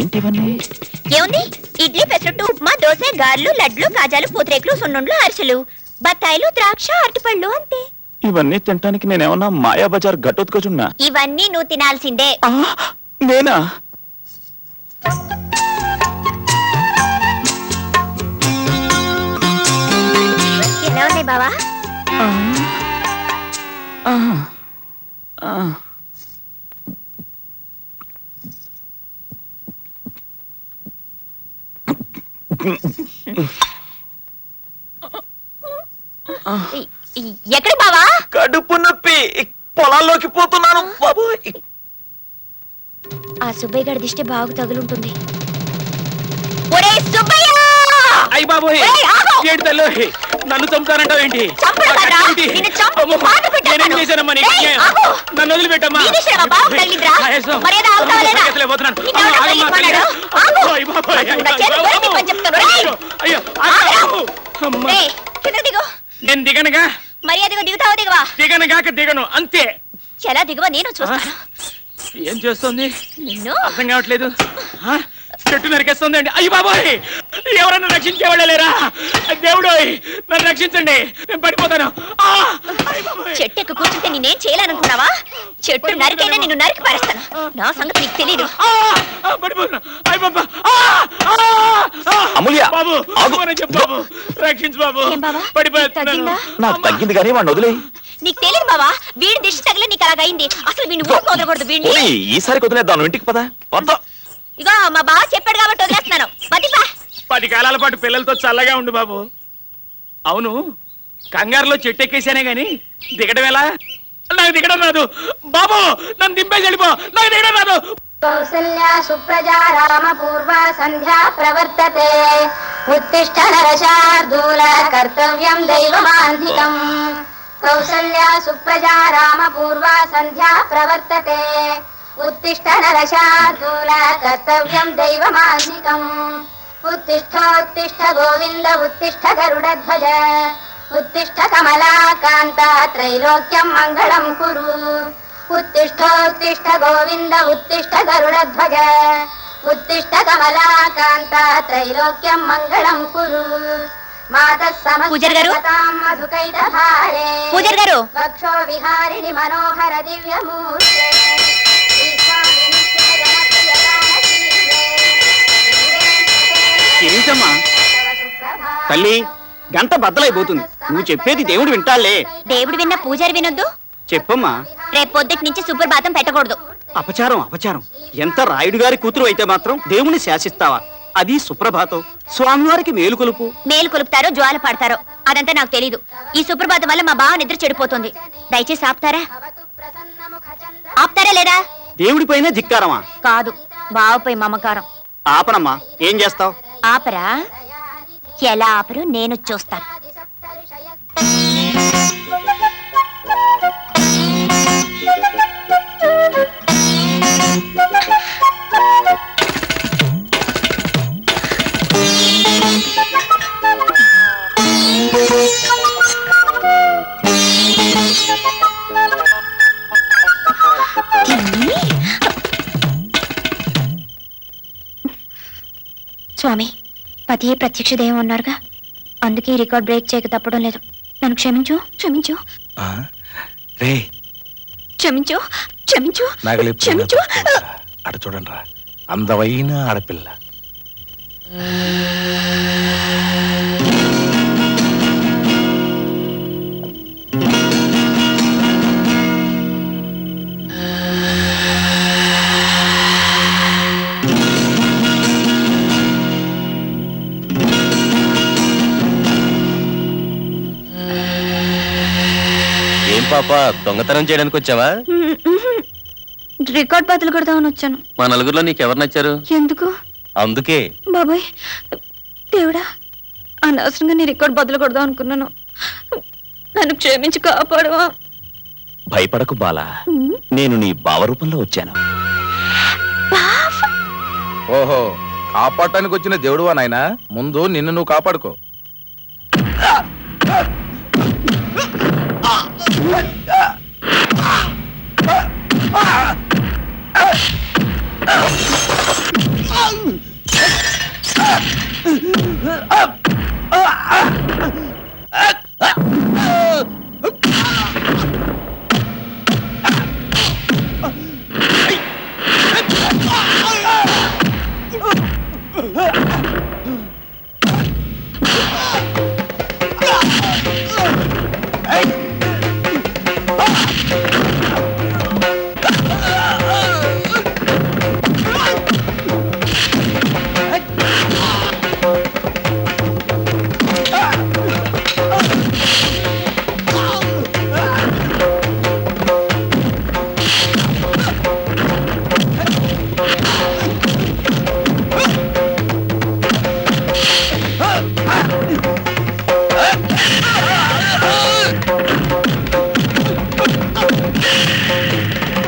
ఏంటివన్నీ ఏముంది? ఇడ్లీ పెసరట్టు ఉప్మా దోశ గారెలు లడ్లు కాజాలు పూతరేకులు సున్నుండ్లు అరిసెలు బత్తాయిలు ద్రాక్ష అరటిపళ్ళు అంతే. ఇవన్నీ తినటానికి నేనేమన్నా మాయా బజార్ గట్టొత్తుకొచున్నా ఇవన్నీ నువ్వు తినాల్సిందే. ఆ, నేనా? ఎలా ఉన్నాయి బావా? ఆ, ఆ, ఎక్కడి బావా? కడుపు నొప్పి. పొలాల్లోకి పోతున్నాను. బాబు ఆ సుబ్బయ్య గడి దిష్టి బాగు తగులుంటుంది. ఒరే సుబ్బయ్య! అయ్య బాబోయ్! ఏడు తల్లి. నన్ను చంపుతానంటావు ఏంటి చంపడం కాదురా, నిన్ను చంపి పాత పెట్టేస్తాను. నేనేం చేశానమ్మా నీకు? ఏయ్, ఆగు! నన్ను వదిలిపెట్టమ్మా నీ తగిలిందిరా? మర్యాద ఆగుతావా లేదా? అసలే పోతున్నాను. నిన్ను ఎవరో అమ్మా, ఆగమ్మా, తగిలించమన్నాడు? తల్లి. ఆగు! అయ్య బాబోయ్, అసలు అయ్య నా చేతి బాబోయ్. కొరికి పని చెప్తాను, రేయ్! అయ్యో, అయ్యో, ఆగురా! ఆగు. అమ్మా. ఏయ్, కిందకి దిగు నేను దిగనుగా మర్యాదగా దిగుతావా దిగవా దిగనుగాక దిగను అంతే ఎలా దిగవా నేను చూస్తాను ఏం చేస్తుంది నిన్ను అర్థం కావట్లేదు? చెట్టు నరికేస్తుంది అండి అయ్యి బాబోయ్! ఎవరన్నా రక్షించేవాళ్ళ లేరా? దేవుడు నన్ను రక్షించండి. నేను పడిపోతాను. ఆ! అయ్య బాబోయ్. చెట్టు ఎక్కి కూర్చుంటే నేనేం చేయాలనుకున్నావా చెట్టు నరికైనా నిన్ను నరికి పారేస్తాను. నా సంగతి నీకు తెలీదు. ఆ! ఆ, పడిపోతున్నా అయ్య బాబా ఆ! ఆ! ఆ! అమూల్య, బాబు ఆగు. చెప్పు బాబు. రక్షించు బాబు. ఏం బావా? పడిపోతున్నాను తగ్గిందా? నాకు తగ్గింది కానీ వాడిని వదిలే నీకు తెలియదు బావా? వీడి దిష్టి తగిలి నీకు అలాగైంది అసలు వీడిని ఊరికి వదలకూడదు వీడిని. పోనీ ఈసారి వదిలేద్దాం ఇంటికి పద. వద్దా ఇగో మా బావ చెప్పాడు కాబట్టి వదిలేస్తున్నాను. పది కాలాల పాటు పిల్లలతో చల్లగా ఉండు బాబు. అవును కంగారులో చెట్టు ఎక్కేసానే గాని దిగడం ఎలా? నాకు దిగడం రాదు. బాబు నన్ను దింపేసి వెళ్ళిపో. నాకు దిగడం రాదు. కౌసల్యా సుప్రజా రామ పూర్వ సంధ్యా ప్రవర్తతే. ఉత్తిష్ట నరశార్దూల కర్తవ్యం దైవమాంధికం. కౌసల్యా సుప్రజా రామ పూర్వ సంధ్యా ప్రవర్తతే. ఉత్తిష్ట నరశార్దూల కర్తవ్యం దైవమాంధికం ఉత్తిష్టోత్తిష్ట గోవింద ఉత్తిష్ట గరుడధ్వజ ఉత్తిష్ట కమలాకాంత త్రైలోక్యం మంగళం కురు. ఉత్తిష్టోత్తిష్ట గోవింద ఉత్తిష్ట గరుడధ్వజ ఉత్తిష్ట కమలాకాంత త్రైలోక్యం మంగళం కురు. మాతః పూజారి గారు? పూజారి గారు? వక్షో విహారిణి మనోహర దివ్యమూర్తే. ఏంటమ్మా తల్లి గంట బద్దలైపోతుంది. నువ్వు చెప్పేది దేవుడు వింటాలే దేవుడు విన్న పూజారి వినొద్దు? చెప్పమ్మా. రేపు పొద్దుటి నుంచి సుప్రభాతం పెట్టకూడదు. అపచారం అపచారం. ఎంత రాయుడు గారి కూతురు అయితే మాత్రం దేవుని శాసిస్తావా? అది సుప్రభాతం. స్వామివారికి మేలు కొలుపు. మేలు కొలుపుతారో జ్వాల పడతారో అదంతా నాకు తెలీదు. ఈ సుప్రభాతం వల్ల మా బావ నిద్ర చెడిపోతుంది. దయచేసి ఆపుతారా? ఆపుతారా లేదా? దేవుడిపైన ధిక్కారమా? కాదు బావపై మమకారం. ఆపనమ్మా. ఏం చేస్తావు? ఆపరా? ఎలా ఆపరు? నేను చూస్తాను. స్వామి పతియే ప్రత్యక్ష దైవం అన్నారుగా. అందుకే రికార్డ్ బ్రేక్ చేయక తప్పడం లేదు. నన్ను క్షమించు క్షమించు. రే. క్షమించు క్షమించు క్షమించు. అటు చూడండి రా అందమైన ఆడపిల్ల. పాప దొంగతనం చేయడానికి వచ్చావా? రికార్డ్ బదులు కొడదామని వచ్చాను. మా నలుగురిలో నీకు ఎవరు నచ్చారు? ఎందుకు? అందుకే. బాబాయ్ దేవుడా అనవసరంగా నీ రికార్డ్ బదులు కొడదాం అనుకున్నాను. నన్ను క్షమించి కాపాడవా. భయపడకు బాలా. నేను నీ భావ రూపంలో వచ్చాను ఓహో కాపాడటానికి వచ్చిన దేవుడువా నాయనా? ముందు నిన్ను నువ్వు కాపాడుకో. Up!